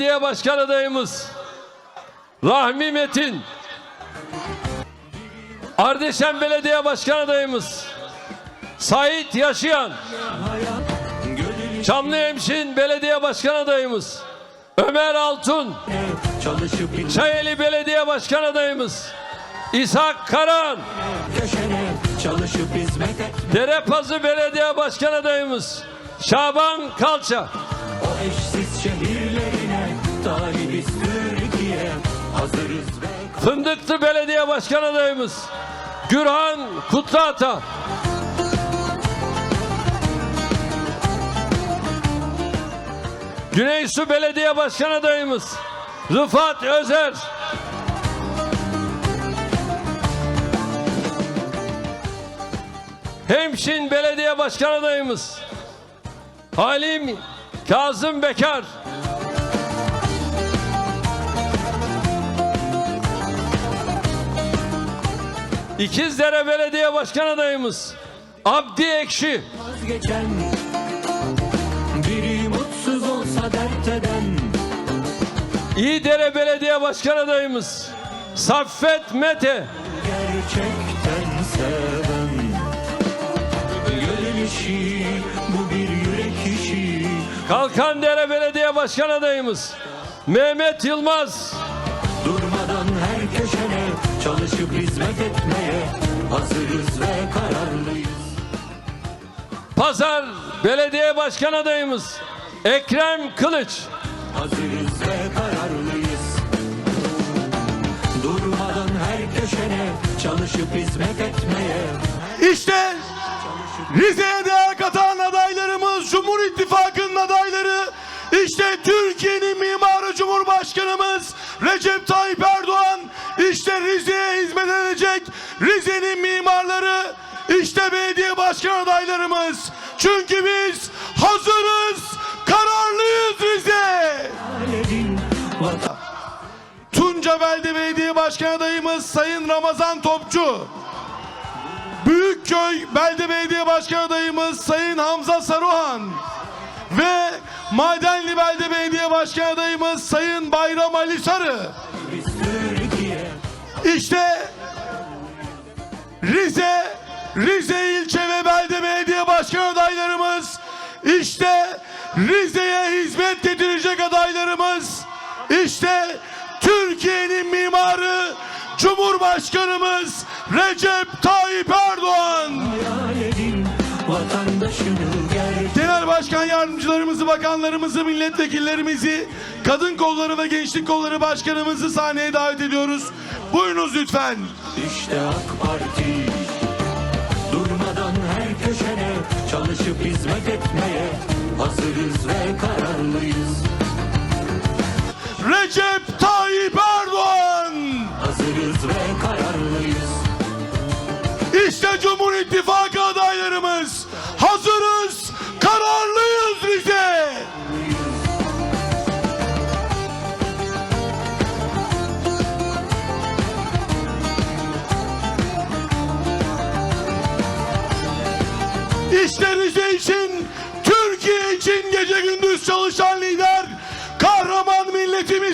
Belediye Başkan adayımız Rahmi Metin. Ardeşen Belediye Başkan adayımız Sait Yaşayan. Çamlıhemşin Belediye Başkan adayımız Ömer Altun. Çayeli Belediye Başkan adayımız İshak et Derepazı Belediye Başkan adayımız Şaban Kalça. Eşsiz şehirlerine Talibiz Türkiye Hazırız ve Fındıklı Belediye Başkan adayımız Gürhan Kutluata. Güneysu Belediye Başkan adayımız Rıfat Özer. Hemşin Belediye Başkan adayımız Halim Kazım Bekar. İkizdere Belediye Başkan adayımız Abdi Ekşi. vazgeçen Biri mutsuz olsa dert eden İyidere Belediye Başkan adayımız Saffet Mete. Gerçekten seven Gönül işi Bu bir yürek işi Kalkandere Belediye Başkan adayımız Mehmet Yılmaz. Durmadan her köşene Çalışıp hizmet etmeye Hazırız ve kararlıyız. Pazar Belediye Başkan adayımız Ekrem Kılıç. Hazırız ve kararlıyız. Durmadan her köşene Çalışıp hizmet etmeye. İşte Rize'ye değer katan adaylarımız, Cumhur İttifakı'nın adayları, işte Türkiye'nin mimarı Cumhurbaşkanımız Recep Tayyip Erdoğan, işte Rize'ye hizmet edecek Rize'nin mimarları, işte belediye başkan adaylarımız. Çünkü biz hazırız, kararlıyız Rize. Tunca Belde Belediye Başkan adayımız Sayın Ramazan Topçu. Büyükköy Belde Belediye Başkan adayımız Sayın Hamza Saruhan. Ve Madenli Belde Belediye Başkan adayımız Sayın Bayram Ali Sarı. İşte Rize, Rize ilçe ve belde belediye başkan adaylarımız, işte Rize'ye hizmet getirecek adaylarımız, işte Türkiye'nin mimarı Cumhurbaşkanımız Recep Tayyip Erdoğan. hayal edin Vatandaşını Genel Başkan Yardımcılarımızı, bakanlarımızı, milletvekillerimizi, kadın kolları ve gençlik kolları başkanımızı sahneye davet ediyoruz. Buyurunuz lütfen. İşte AK Parti Durmadan her köşene Çalışıp hizmet etmeye Hazırız ve kararlıyız Recep Tayyip Erdoğan. Hazırız ve kararlıyız İşte Cumhur İttifakı adaylarımız. Hazırız, İşte Rize için, Türkiye için gece gündüz çalışan lider, kahraman milletimizin